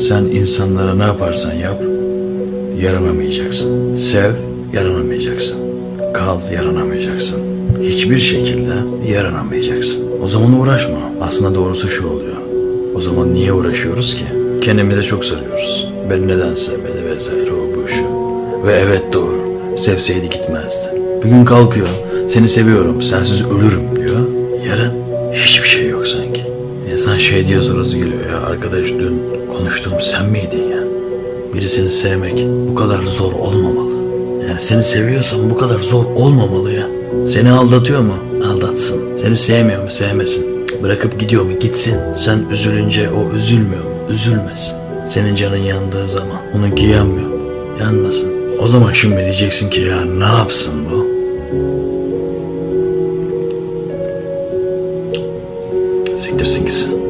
Sen insanlara ne yaparsan yap, yaranamayacaksın. Sev, yaranamayacaksın. Kal, yaranamayacaksın. Hiçbir şekilde yaranamayacaksın. O zaman uğraşma. Aslında doğrusu şu oluyor. O zaman niye uğraşıyoruz ki? Kendimize çok sarıyoruz. Beni neden sevmedi vesaire o bu şu. Ve evet doğru. Sevseydi gitmezdi. Bir gün kalkıyor. Seni seviyorum. Sensiz ölürüm diyor. Yarın hiçbir şey yok şey diye sorası geliyor ya. Arkadaş dün konuştuğum sen miydin ya? Birisini sevmek bu kadar zor olmamalı. Yani seni seviyorsan bu kadar zor olmamalı ya. Seni aldatıyor mu? Aldatsın. Seni sevmiyor mu? Sevmesin. Bırakıp gidiyor mu? Gitsin. Sen üzülünce o üzülmüyor mu? Üzülmesin. Senin canın yandığı zaman onu giyemiyor. Yanmasın. O zaman şimdi diyeceksin ki ya ne yapsın bu? Siktirsin gitsin.